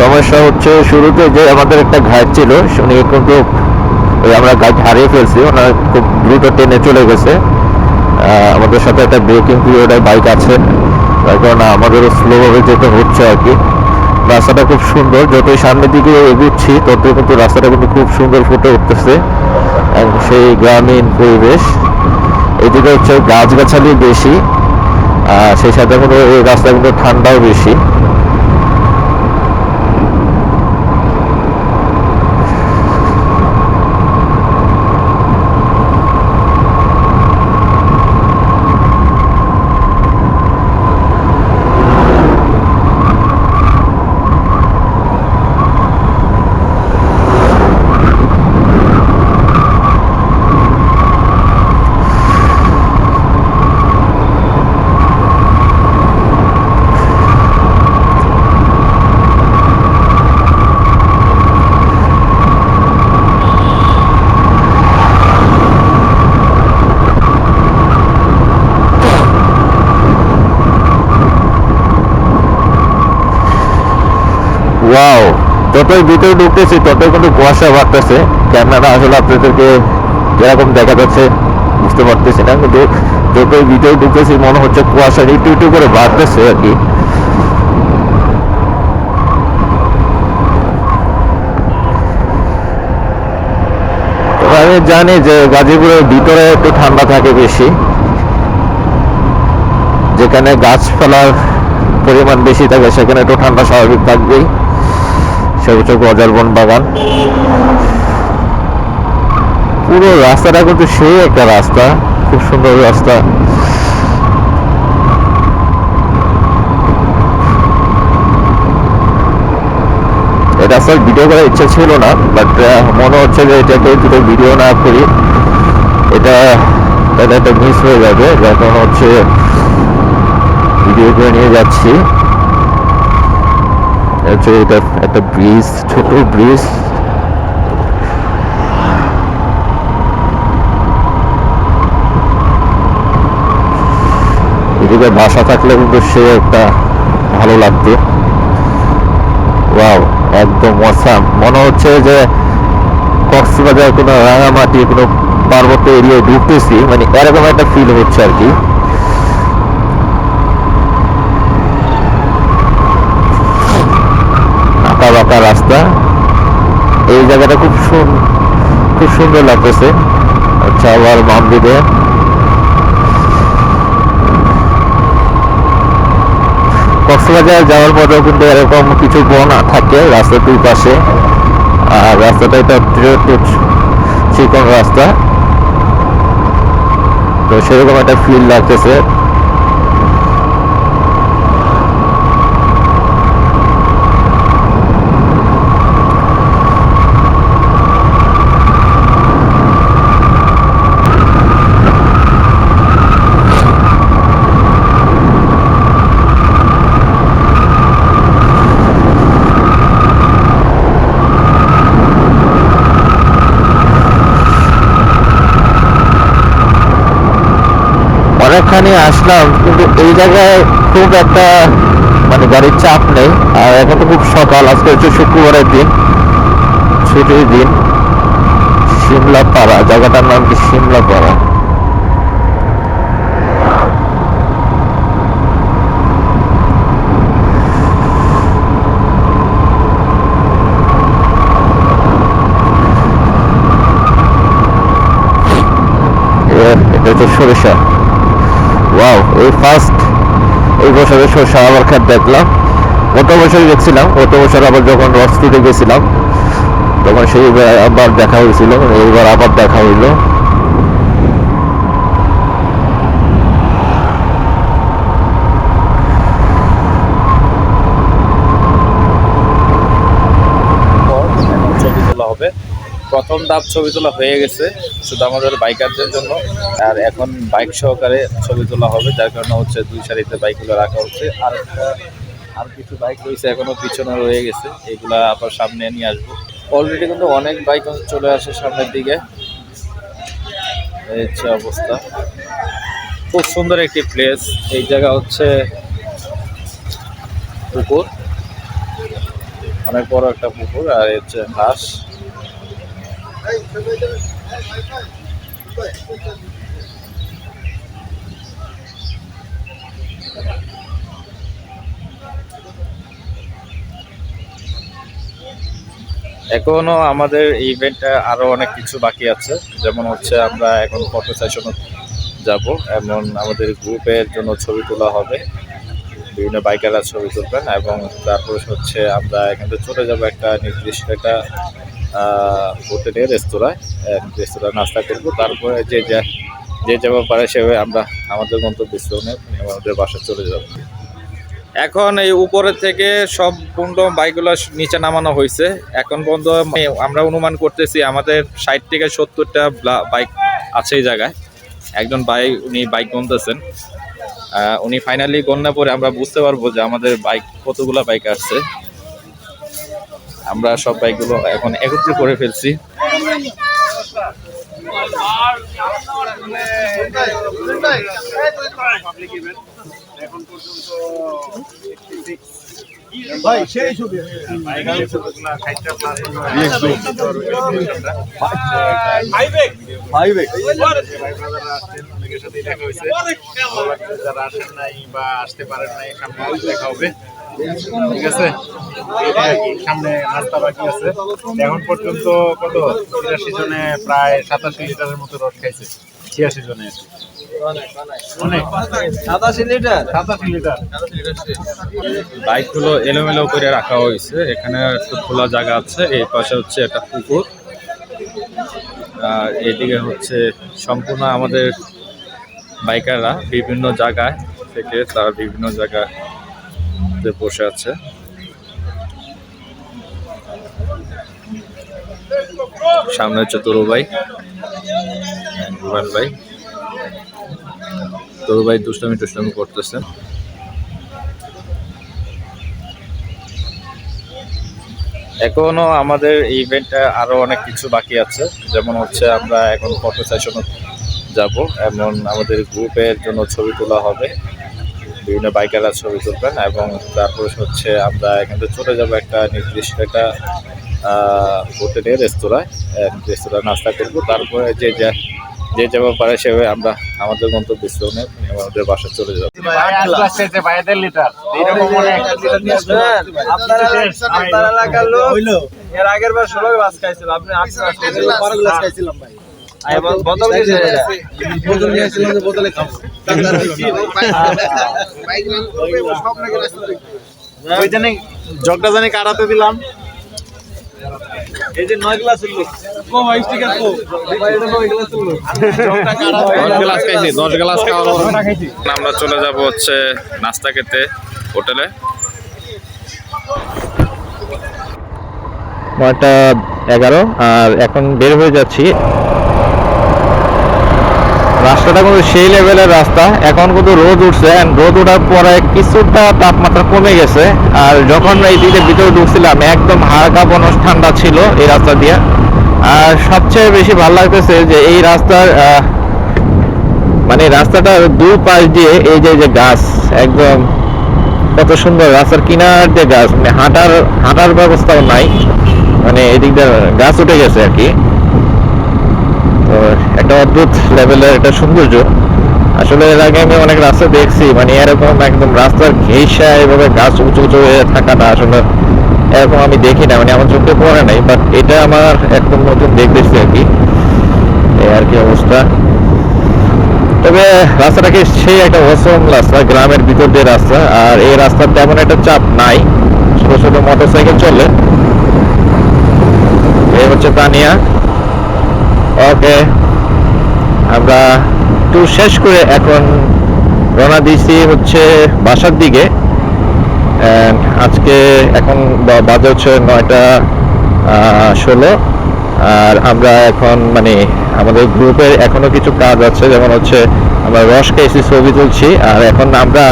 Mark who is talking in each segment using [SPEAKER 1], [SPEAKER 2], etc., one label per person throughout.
[SPEAKER 1] সমস্যা হচ্ছে শুরুতে যে আমাদের একটা ঘাট ছিল, উনি কিন্তু ওই আমরা গাছ হারিয়ে ফেলছি, ওনার খুব দ্রুত টেনে চলে গেছে। আমাদের সাথে একটা ব্রেকিং পিরিয়ডের বাইক আছে, তার কারণে আমাদেরও স্লোভাবে যেতে হচ্ছে আর কি। রাস্তাটা খুব সুন্দর, যতই সামনের দিকে এগুচ্ছি, ততই কিন্তু রাস্তাটা কিন্তু খুব সুন্দর ফুটে উঠতেছে। সেই গ্রামীণ পরিবেশ, এদিকে হচ্ছে গাছগাছালি বেশি, আর সেই সাথে কিন্তু এই রাস্তা কিন্তু ঠান্ডাও বেশি ওয়াও যতই ভিতরে ঢুকতেছি, ততই কিন্তু কুয়াশা বাড়তেছে। ক্যামেরা আসলে আপনাদেরকে যেরকম দেখা যাচ্ছে, বুঝতে পারতেছি না, কিন্তু যতই ভিতরে ঢুকতেছি, মনে হচ্ছে কুয়াশা একটু একটু করে বাড়তেছে আর কি। আমি জানি যে গাজীপুরের ভিতরে একটু ঠান্ডা থাকে বেশি, যেখানে গাছপালার পরিমাণ বেশি থাকে, সেখানে একটু ঠান্ডা স্বাভাবিক থাকবেই। সবুজ গজার বন বাগান পুরো রাস্তাটা কিন্তু সেই একটা রাস্তা, খুব সুন্দর রাস্তা। এই রাস্তার ভিডিও করার ইচ্ছা ছিল না বাট মনে হচ্ছে যে এটাকে দুটো ভিডিও না করি, এটা এটা একটা মিস হয়ে যাবে। কারণে হচ্ছে ভিডিও করে নিয়ে যাচ্ছি। হচ্ছে এটা একটা ব্রিজ ছোট ব্রিজ এদিকে বাসা থাকলে কিন্তু সে একটা ভালো লাগতো ওয়াও একদম অসাম মনে হচ্ছে যে কক্সবাজার কোনো রাঙামাটি, কোনো পার্বত্য এরিয়ায় ঢুকতেছি মানে এরকম একটা ফিল হচ্ছে আর কি আঁকা বাঁকা রাস্তা এই জায়গাটা খুব সুন- খুব সুন্দর লাগতেছে। আচ্ছা আবার বাম দিকে। কক্সবাজার যাওয়ার পরেও কিন্তু এরকম কিছু বন থাকে রাস্তার দুই পাশে। আর রাস্তাটা এটা চিকন রাস্তা। তো সেরকম একটা ফিল লাগতেছে। অনেকখানি আসলাম, কিন্তু এই জায়গায় খুব একটা মানে গাড়ির চাপ নেই। আর এখন তো খুব সকাল, আজকে হচ্ছে শুক্রবারের দিন, ছুটির দিন। সিমলা পাড়া জায়গাটার নাম কি সিমলা পাড়া এটা হচ্ছে সরিষা। ওয়াও এই ফার্স্ট এই বছরে সরষা আবার খাত দেখলাম। গত বছর গেছিলাম গত বছর আবার যখন রস্তুতে গেছিলাম, তখন সেই আবার দেখা হয়েছিল এইবার আবার দেখা হইল।
[SPEAKER 2] প্রথম ধাপ ছবি তোলা হয়ে গেছে, শুধু আমাদের বাইকারদের জন্য। আর এখন বাইক সহকারে ছবি তোলা হবে, যার কারণে হচ্ছে দুই সারিতে বাইকগুলো রাখা হচ্ছে। আর একটা, আর কিছু বাইক রয়েছে এখনও পিছনে রয়ে গেছে, এগুলা আবার সামনে নিয়ে আসব। অলরেডি কিন্তু অনেক বাইক চলে আসে সামনের দিকে। হচ্ছে অবস্থা। খুব সুন্দর একটি প্লেস এই জায়গা হচ্ছে পুকুর। অনেক বড় একটা পুকুর, আর হচ্ছে হাঁস এখনও আমাদের ইভেন্টে আরও অনেক কিছু বাকি আছে। যেমন হচ্ছে আমরা এখন ফটো সেশনে যাব। এমন আমাদের গ্রুপের জন্য ছবি তোলা হবে। বিভিন্ন বাইকাররা ছবি তুলবেন এবং তারপর হচ্ছে আমরা এখান থেকে চলে যাব একটা নির্দিষ্ট একটা হোটেলে রেস্তোরাঁয় রেস্তোরাঁ নাস্তা করব। তারপরে যে যা, যে যাব পারে সেভাবে আমরা আমাদের গন্তব্যস্থলে, আমাদের বাসা চলে যাব। এখন এই উপরে থেকে সব পূর্ণ বাইকগুলো নিচে নামানো হয়েছে এখন পর্যন্ত আমরা অনুমান করতেছি আমাদের ষাট থেকে সত্তরটা বাইক আছে এই জায়গায়। একজন ভাই, উনি বাইক গনতেছেন। উনি ফাইনালি গণনা পরে আমরা বুঝতে পারব যে আমাদের বাইক, কতগুলা বাইক আসছে আমরা সব বাইকগুলো এখন একত্রে করে ফেলছি।
[SPEAKER 3] ভাই সেই ছবি।
[SPEAKER 4] যারা আসেন নাই বা আসতে পারেন নাই সামনে দেখা হবে ঠিক আছে? সামনে নাস্তা বাকি আছে। এখন পর্যন্ত কত? ছিয়াশি জনে প্রায় সাতাশি লিটারের মতো রস খাইছে। ছিয়াশি জনে। আর কি। অনেক।
[SPEAKER 3] সাতাশি লিটার?
[SPEAKER 4] সাতাশি লিটার।
[SPEAKER 2] বাইকগুলো এলোমেলো করে রাখা হয়েছে। এখানে একটু খোলা জায়গা আছে। এই পাশে হচ্ছে একটা পুকুর। আর এদিকে হচ্ছে সম্পূর্ণ আমাদের বাইকাররা বিভিন্ন জায়গায় থেকে তারা বিভিন্ন জায়গায় বসে আছে। সামনে হচ্ছে তরু ভাই। রুবেল ভাই। তরু ভাই দুষ্টামি টুষ্টামি করতেছেন এখনও আমাদের ইভেন্টে আরও অনেক কিছু বাকি আছে। যেমন হচ্ছে আমরা এখন ফটো সেশনে যাব। এমন আমাদের গ্রুপের জন্য ছবি তোলা হবে। বিভিন্ন বাইকাররা ছবি তুলবেন এবং তারপর হচ্ছে আমরা এখান থেকে চলে যাব একটা নির্দিষ্ট একটা হোটেলে রেস্তোরাঁয় রেস্তোরাঁ নাস্তা করব। তারপরে যে যা যে যাব পারে সেভাবে আমরা আমাদের গন্তব্যস্থলে আমাদের বাসা চলে যাব।
[SPEAKER 4] ভাই আসতে আসতে যে ভাইদের লিটার। এইরকম অনেক
[SPEAKER 3] আপনার আপনার এলাকার লোক। এর আগের বার ষোলো বাস খাইছিল আপনি আট গ্লাস খাইছিলেন আর এবার বোতল কিসে বোতল নিয়ে আসছিলাম যে বোতলে খাব।
[SPEAKER 4] ওই জানি জগটা জানি কাটাতে দিলাম।
[SPEAKER 3] এই যে নয় গ্লাসের লোক কো ভাই স্টিকার কো ভাই এটা নয় গ্লাসের লোক
[SPEAKER 2] দশ গ্লাস খাইছি দশ গ্লাস খাওয়ার আমরা চলে যাব হচ্ছে নাস্তা খেতে হোটেলে।
[SPEAKER 1] নয়টা এগারো আর এখন বের হয়ে যাচ্ছি। রাস্তাটা কিন্তু সেই লেভেলের রাস্তা। এখন কিন্তু রোদ উঠছে রোদ ওঠার পরে কিছুটা তাপমাত্রা কমে গেছে। আর যখন এই দিকে ভিতরে ঢুকছিলাম, একদম হালকা বনস ঠান্ডা ছিল এই রাস্তা দিয়ে। আর সবচেয়ে বেশি ভালো লাগতেছে যে এই রাস্তার মানে রাস্তাটার দুই পাশ দিয়ে এই যে যে গাছ, একদম কত সুন্দর রাস্তার কিনার যে গাছ মানে হাঁটার হাঁটার ব্যবস্থাও নাই। মানে এদিক দিয়ে গাছ উঠে গেছে আর কি। একটা অদ্ভুত লেভেলের একটা সৌন্দর্য। আসলে এর আগে আমি অনেক রাস্তা দেখছি মানে এরকম একদম রাস্তার ঘেঁষা এভাবে গাছ উঁচু উঁচু হয়ে থাকাটা আসলে এরকম আমি দেখি না মানে আমার চোখে পড়ে নাই বাট এটা আমার একদম নতুন দেখতেছি আর কি। আর কি অবস্থা। তবে রাস্তাটাকে সেই একটা অসম রাস্তা, গ্রামের ভিতর দিয়ে রাস্তা, আর এই রাস্তার তেমন একটা চাপ নাই, ছোট ছোট মোটর সাইকেল চলে। এই হচ্ছে তানিয়া। ওকে আমরা ট্যুর শেষ করে এখন রওনা দিয়েছি হচ্ছে বাসার দিকে। আজকে এখন বাজে হচ্ছে নয়টা ষোলো। আর আমরা এখন মানে আমাদের গ্রুপের এখনও কিছু কাজ আছে, যেমন হচ্ছে আমরা রস খেয়েছি, ছবি তুলছি। আর এখন আমরা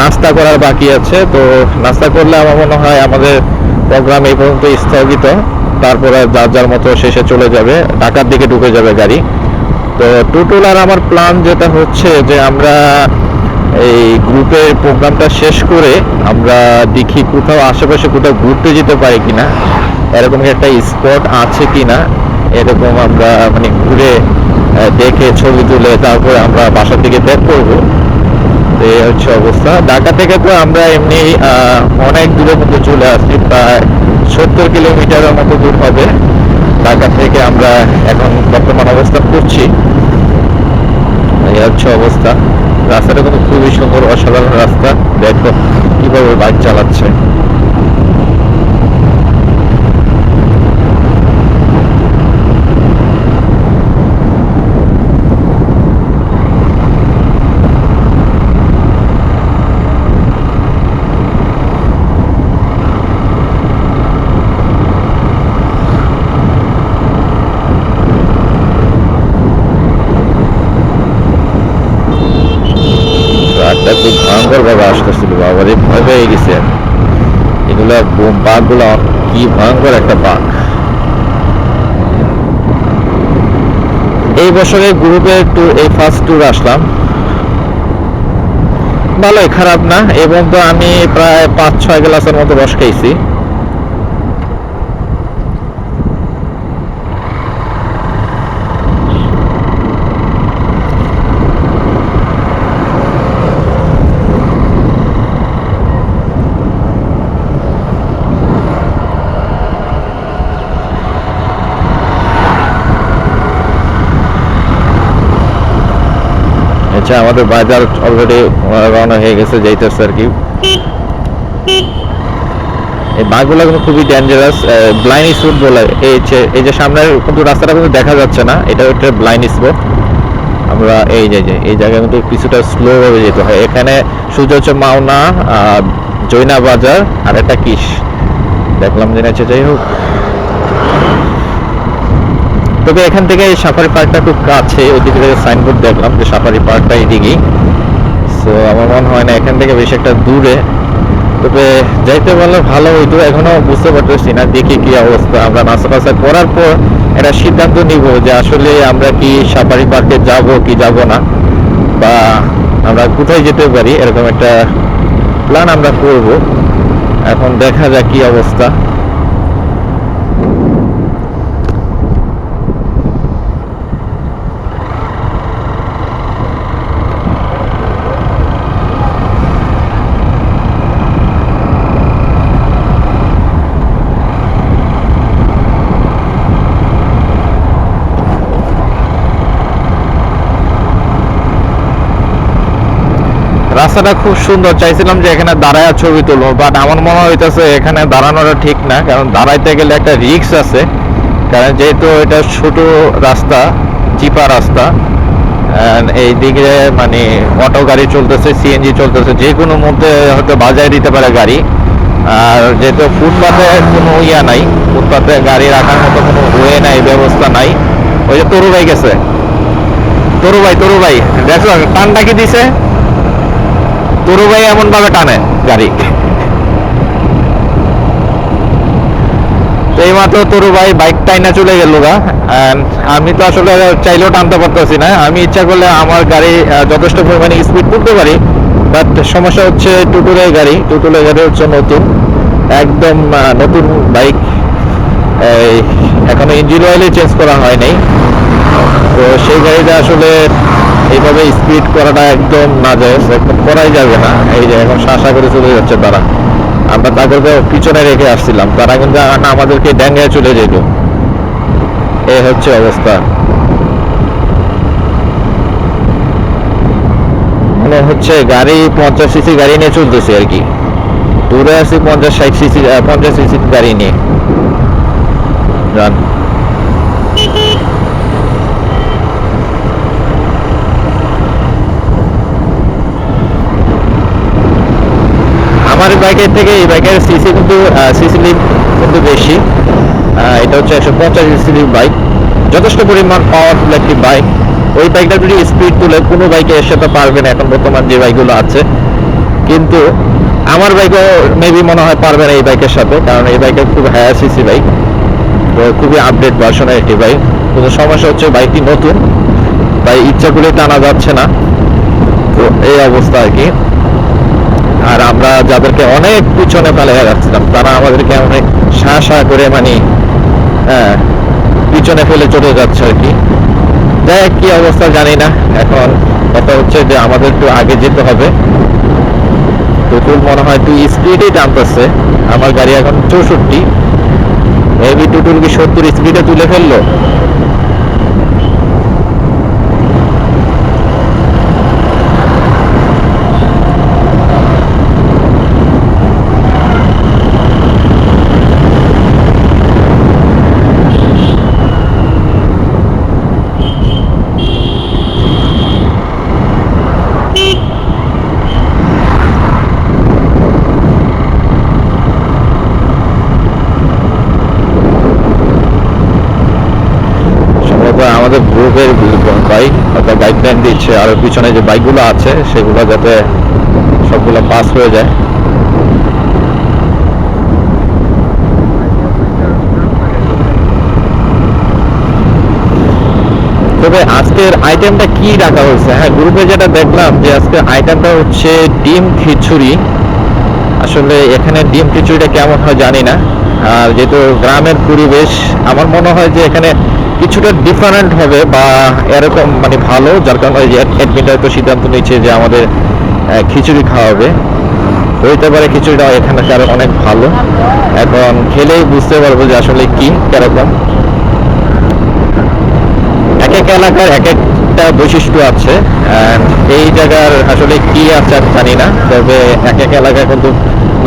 [SPEAKER 1] নাস্তা করার বাকি আছে। তো নাস্তা করলে আমার মনে হয় আমাদের প্রোগ্রাম এই পর্যন্ত স্থগিত। তারপরে যার যার মতো শেষে চলে যাবে, ঢাকার দিকে ঢুকে যাবে গাড়ি। তো টুটুল আর আমার প্ল্যান যেটা হচ্ছে যে আমরা এই গ্রুপের প্রোগ্রামটা শেষ করে আমরা দেখি কোথাও আশেপাশে কোথাও ঘুরতে যেতে পারি কিনা, এরকম একটা স্পট আছে কিনা, এরকম আমরা মানে ঘুরে দেখে ছবি তুলে তারপরে আমরা বাসার দিকে ব্যাক করব। তো এই হচ্ছে অবস্থা। ঢাকা থেকে তো আমরা এমনি অনেক দূরের মধ্যে চলে আসছি, প্রায় সত্তর কিলোমিটারের মতো দূর হবে। ঢাকা থেকে আমরা এখন বর্তমান অবস্থা করছি এই হচ্ছে অবস্থা। রাস্তাটা কিন্তু খুবই সুন্দর, অসাধারণ রাস্তা। দেখো কীভাবে বাইক চালাচ্ছে ট্রাকটা খুব ভয়ঙ্কর ভাবে আসতেছিল বাবা রে ভয় পেয়ে গেছে এগুলা বাঘগুলা কি ভয়ঙ্কর একটা বাঘ। এই বছরে গ্রুপের ট্যুর এই ফার্স্ট ট্যুর আসলাম। ভালোই খারাপ না এবং তো আমি প্রায় পাঁচ ছয় গ্লাসের মতো বস খাইছি আচ্ছা আমাদের বাজার অলরেডি রওনা হয়ে গেছে, যাইতেছে আর কি। এই বাঘগুলো কিন্তু খুবই ডেঞ্জারাস ব্লাইন্ড স্পট বলে। এই যে এই যে সামনের কিন্তু রাস্তাটা কিন্তু দেখা যাচ্ছে না, এটা হচ্ছে ব্লাইন্ড স্পট আমরা এই যে, এই জায়গায় কিন্তু কিছুটা স্লো ভাবে যেতে হয়। এখানে সূর্য হচ্ছে মাওনা জৈনা বাজার আর একটা কিস। দেখলাম যে যাই হোক। তবে এখান থেকে সাফারি পার্কটা খুব কাছে ওদিকে থেকে সাইনবোর্ড দেখলাম যে সাফারি পার্কটা এদিকেই। সো আমার মনে হয় না এখান থেকে বেশি একটা দূরে। তবে যাইতে পারলে ভালো হইতো, এখনও বুঝতে পারতেছি না দেখি কি অবস্থা। আমরা টাস্তা করার পর একটা সিদ্ধান্ত নিব যে আসলে আমরা কি সাফারি পার্কে যাব কি যাব না, বা আমরা কোথায় যেতে পারি, এরকম একটা প্ল্যান আমরা করব। এখন দেখা যাক কি অবস্থা। রাস্তাটা খুব সুন্দর। চাইছিলাম যে এখানে দাঁড়ায় ছবি তুলবো বাট আমার মনে হইতেছে এখানে দাঁড়ানোটা ঠিক না, কারণ দাঁড়াইতে গেলে একটা রিক্স আছে। কারণ যেহেতু এটা ছোট রাস্তা চিপা রাস্তা এই দিকে মানে অটো গাড়ি চলতেছে সিএনজি চলতেছে, যে কোনো মধ্যে হয়তো বাজায় দিতে পারে গাড়ি। আর যেহেতু ফুটপাতে কোনো ইয়া নাই, ফুটপাতে গাড়ি রাখার মতো কোনো ওয়ে নাই, ব্যবস্থা নাই, ওই যে তরু ভাই গেছে। তরু ভাই তরু ভাই দেখো টানটা কি দিছে? তরু ভাই এমন ভাবে টানে গাড়ি। তো এই মাত্র তরু ভাই বাইক টাইনা চলে গেল গা। আমি তো আসলে চাইলেও টানতে পারতেছি না। আমি ইচ্ছা করলে আমার গাড়ি যথেষ্ট পরিমাণে স্পিড করতে পারি। বাট সমস্যা হচ্ছে টুটুলের গাড়ি। টুটুলের গাড়ি হচ্ছে নতুন। একদম নতুন বাইক এখনও ইঞ্জিন অয়েলই চেঞ্জ করা হয় নাই। তো সেই গাড়িটা আসলে এইভাবে স্পিড করাটা একদম না যায় একদম করাই যাবে না। এই যে এখন শাসা করে চলে যাচ্ছে তারা। আমরা তাদেরকে পিছনে রেখে আসছিলাম। তারা কিন্তু আমাদেরকে ড্যাঙ্গায় চলে যেত। এই হচ্ছে অবস্থা। মনে হচ্ছে গাড়ি পঞ্চাশ সিসি গাড়ি নিয়ে চলতেছে আর কি। দূরে আছি পঞ্চাশ ষাট সিসি পঞ্চাশ সিসি গাড়ি নিয়ে। যান আমার বাইকের থেকে এই বাইকের সিসি কিন্তু সিসি লিপ কিন্তু বেশি। এটা হচ্ছে একশো পঞ্চাশ সিসি বাইক যথেষ্ট পরিমাণ পাওয়ারফুল একটি বাইক ওই বাইকটা যদি স্পিড তুলে কোনো বাইকে এসে তো পারবে না এখন বর্তমান যে বাইকগুলো আছে। কিন্তু আমার বাইকও মেবি মনে হয় পারবে না এই বাইকের সাথে, কারণ এই বাইকের খুব হায়ার সিসি বাইক তো খুবই আপডেট ভার্সনের একটি বাইক কিন্তু সমস্যা হচ্ছে বাইকটি নতুন, তাই ইচ্ছা করে টানা যাচ্ছে না। তো এই অবস্থা আর কি। আর আমরা যাদেরকে অনেক পিছনে ফেলে যাচ্ছিলাম তারা আমাদেরকে অনেক সা সা করে মানে হ্যাঁ পিছনে ফেলে চলে যাচ্ছে আর কি। হোক, কি অবস্থা জানি না। এখন কথা হচ্ছে যে আমাদের একটু আগে যেতে হবে। টুটুল মনে হয় তুই স্পিডেই টানতেছে। আমার গাড়ি এখন চৌষট্টি। মেবি টুটুল কি সত্তর স্পিডে তুলে ফেলল সম্ভবত আমাদের গ্রুপের বাইক অর্থাৎ গাইডলাইন দিচ্ছে আর পিছনে যে বাইকগুলো আছে, সেগুলো যাতে সবগুলো পাস হয়ে যায়। তবে আজকের আইটেমটা কি রাখা হয়েছে? হ্যাঁ গ্রুপে যেটা দেখলাম যে আজকের আইটেমটা হচ্ছে ডিম খিচুড়ি। আসলে এখানে ডিম খিচুড়িটা কেমন হয় জানি না। আর যেহেতু গ্রামের পরিবেশ, আমার মনে হয় যে এখানে কিছুটা ডিফারেন্ট হবে বা এরকম মানে ভালো, যার কারণে অ্যাডমিটার তো সিদ্ধান্ত নিচ্ছে যে আমাদের খিচুড়ি খাওয়াবে। হইতে পারে খিচুড়িটা এখানকার অনেক ভালো। এখন খেলেই বুঝতে পারব যে আসলে কি, কীরকম। এক এক এলাকার এক একটা বৈশিষ্ট্য আছে এই জায়গার আসলে কি আছে জানি না, তবে এক এক এলাকায় কিন্তু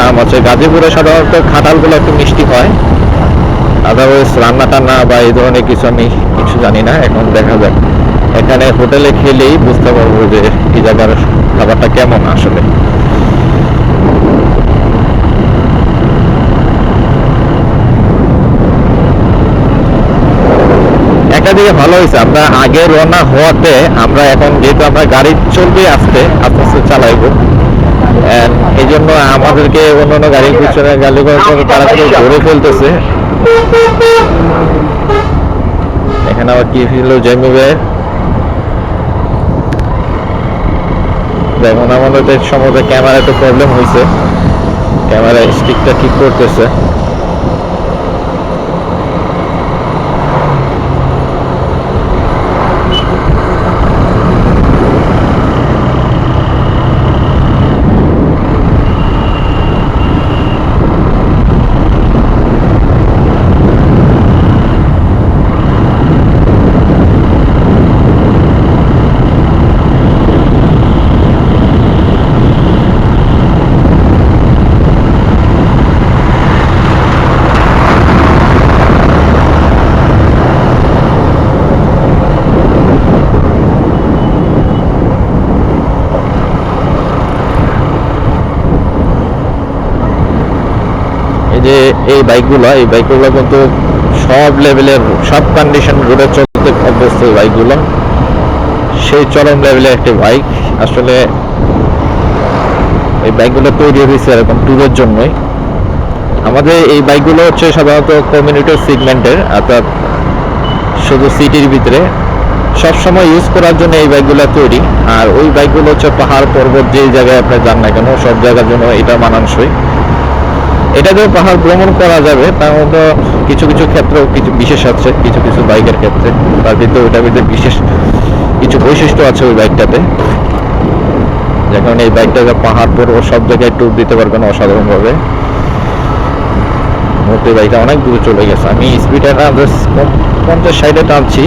[SPEAKER 1] নাম আছে গাজীপুরে সাধারণত খাটালগুলো একটু মিষ্টি হয়। আদারওয়াইজ রান্না টান্না বা এই ধরনের কিছু আমি কিছু জানি না, এখন দেখা যাক। এখানে হোটেলে খেলেই বুঝতে পারব যে এই জায়গার খাবারটা কেমন আসলে। একটা দিকে ভালো হয়েছে, আমরা আগে রওনা হওয়াতে আমরা এখন যেহেতু আমরা গাড়ি চলবে আস্তে আস্তে আস্তে চালাইবো। এই জন্য আমাদেরকে অন্যান্য গাড়ির পিছনে গালি তারা কিন্তু ধরে ফেলতেছে। এখানে আবার কি ছিল জেমিবে দেখুন আমাদের সম্ভবত ক্যামেরা একটু প্রবলেম হয়েছে। ক্যামেরা স্টিকটা ঠিক করতেছে। এই বাইকগুলো এই বাইকগুলো কিন্তু সব লেভেলের সব কন্ডিশন রোডে চলতে অভ্যস্ত এই বাইকগুলো। সেই চরম লেভেলের একটি বাইক। আসলে এই বাইকগুলো তৈরি হয়েছে এরকম ট্যুরের জন্যই। আমাদের এই বাইকগুলো হচ্ছে সাধারণত কমিউনিটি সেগমেন্টের অর্থাৎ শুধু সিটির ভিতরে। সব সময় ইউজ করার জন্য এই বাইকগুলো তৈরি। আর ওই বাইকগুলো হচ্ছে পাহাড় পর্বত যেই জায়গায় আপনি যান না কেন, সব জায়গার জন্য এটা মানানসই। এটাতেও পাহাড় ভ্রমণ করা যাবে, তার মধ্যে কিছু কিছু ক্ষেত্রেও কিছু বিশেষ আছে, কিছু কিছু বাইকের ক্ষেত্রে। তার ভিতরে ওটার ভিতরে বিশেষ কিছু বৈশিষ্ট্য আছে ওই বাইকটাতে। যে কারণে এই বাইকটাকে পাহাড় পর্বত সব জায়গায় ট্যুর দিতে পারবে পারবেন অসাধারণভাবে। মুহূর্তে বাইকটা অনেক দূরে চলে গেছে। আমি স্পিডে না পঞ্চাশ সাইডে টানছি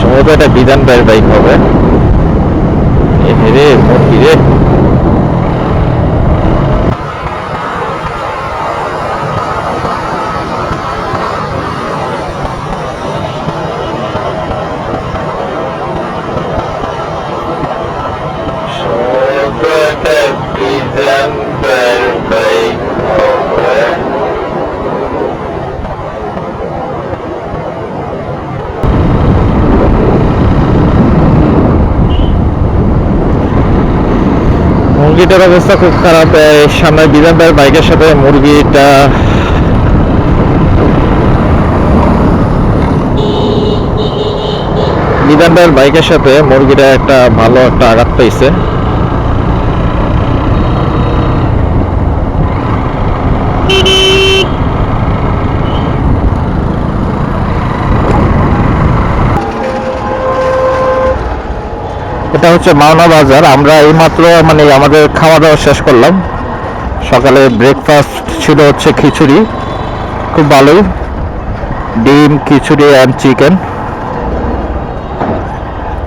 [SPEAKER 1] সম্ভবত এটা বিধান বাইক হবে এ রে। মুরগিটার অবস্থা খুব খারাপ। সামনে বিধান ভাইয়ের বাইকের সাথে মুরগিটা বিধান ভাইয়ের বাইকের সাথে মুরগিটা একটা ভালো একটা আঘাত পাইছে। এটা হচ্ছে মাওনা বাজার। আমরা এইমাত্র মানে আমাদের খাওয়া দাওয়া শেষ করলাম। সকালে ব্রেকফাস্ট ছিল হচ্ছে খিচুড়ি। খুব ভালোই। ডিম, খিচুড়ি অ্যান্ড চিকেন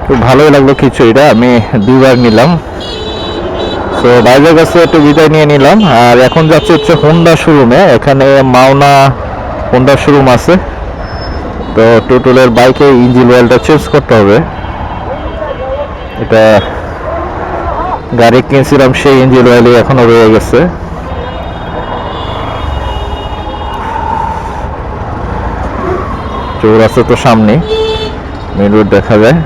[SPEAKER 1] খুব ভালোই লাগল খিচুড়িটা। আমি দুবার নিলাম। তো বাইরের কাছে একটু বিদায় নিয়ে নিলাম। আর এখন যাচ্ছে হচ্ছে হোন্ডা শোরুমে এখানে মাওনা হোন্ডা শোরুম আছে। তো টোটলের বাইকে ইঞ্জিন অয়েলটা চেঞ্জ করতে হবে। এটা গাড়ি কিনছিলাম সেই ইঞ্জিন অয়েলই এখনও রয়ে গেছে। চৌরাস্তা তো সামনে, মেন রোড দেখা যায়।